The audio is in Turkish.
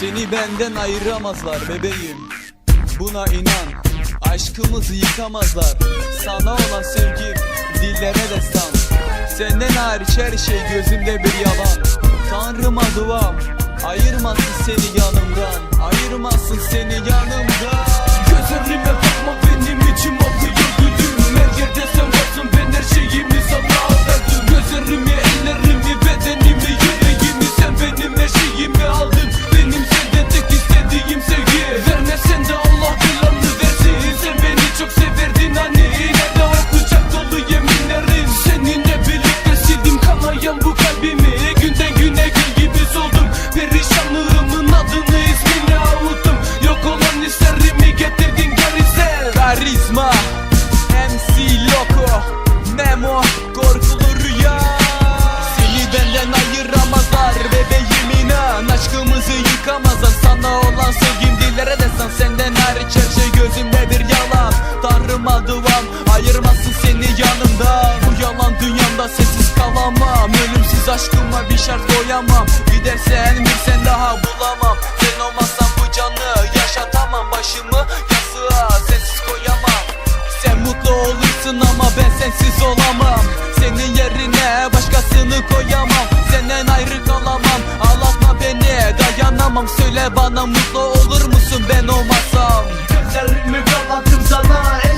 Seni benden ayıramazlar bebeğim. Buna inan Aşkımızı yıkamazlar. Sana olan sevgim dillere destan. Senden hariç her şey gözümde bir yalan. Tanrıma duam Ayırmasın seni yanımdan. Ayırmasın seni yanımdan. aşkıma bir şart koyamam. Gidersen bir sen daha bulamam. Sen olmazsan bu canı yaşatamam. Başımı yasığa sensiz koyamam. Sen mutlu olursun ama ben sensiz olamam. Senin yerine başkasını koyamam. Senden ayrı kalamam. Ağlatma beni dayanamam. Söyle bana mutlu olur musun? Ben olmazsam. Gözlerimi kapattım sana el